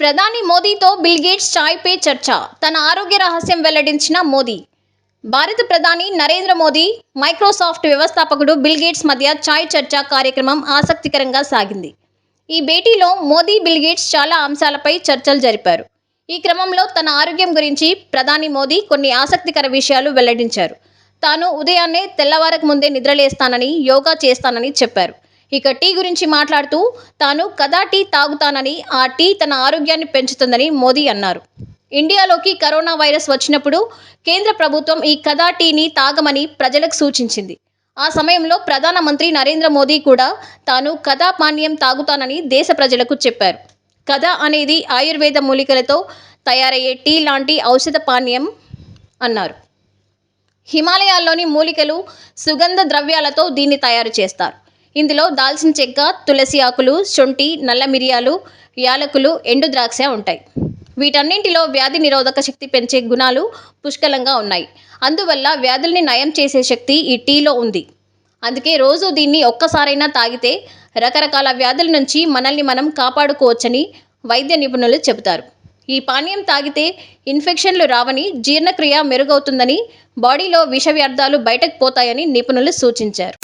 ప్రధాని మోదీతో బిల్గేట్స్ చాయ్ పే చర్చ. తన ఆరోగ్య రహస్యం వెల్లడించిన మోదీ. భారత ప్రధాని నరేంద్ర మోదీ మైక్రోసాఫ్ట్ వ్యవస్థాపకుడు బిల్గేట్స్ మధ్య చాయ్ చర్చ కార్యక్రమం ఆసక్తికరంగా సాగింది. ఈ భేటీలో మోదీ బిల్గేట్స్ చాలా అంశాలపై చర్చలు జరిపారు. ఈ క్రమంలో తన ఆరోగ్యం గురించి ప్రధాని మోదీ కొన్ని ఆసక్తికర విషయాలు వెల్లడించారు. తాను ఉదయాన్నే తెల్లవారకు ముందే నిద్రలేస్తానని యోగా చేస్తానని చెప్పారు. ఇక టీ గురించి మాట్లాడుతూ తాను కదా టీ తాగుతానని ఆ టీ తన ఆరోగ్యాన్ని పెంచుతుందని మోదీ అన్నారు. ఇండియాలోకి కరోనా వైరస్ వచ్చినప్పుడు కేంద్ర ప్రభుత్వం ఈ కదా టీని తాగమని ప్రజలకు సూచించింది. ఆ సమయంలో ప్రధానమంత్రి నరేంద్ర మోదీ కూడా తాను కథా పానీయం తాగుతానని దేశ ప్రజలకు చెప్పారు. కథ అనేది ఆయుర్వేద మూలికలతో తయారయ్యే టీ లాంటి ఔషధ పానీయం అన్నారు. హిమాలయాల్లోని మూలికలు సుగంధ ద్రవ్యాలతో దీన్ని తయారు చేస్తారు. ఇందులో దాల్చిన చెక్క తులసి ఆకులు శొంఠి నల్ల మిరియాలు యాలకులు ఎండు ద్రాక్ష ఉంటాయి. వీటన్నింటిలో వ్యాధి నిరోధక శక్తి పెంచే గుణాలు పుష్కలంగా ఉన్నాయి. అందువల్ల వ్యాధుల్ని నయం చేసే శక్తి ఈ టీలో ఉంది. అందుకే రోజు దీన్ని ఒక్కసారైనా తాగితే రకరకాల వ్యాధుల నుంచి మనల్ని మనం కాపాడుకోవచ్చని వైద్య నిపుణులు చెబుతారు. ఈ పానీయం తాగితే ఇన్ఫెక్షన్లు రావని జీర్ణక్రియ మెరుగవుతుందని బాడీలో విష వ్యర్థాలు బయటకు పోతాయని నిపుణులు సూచించారు.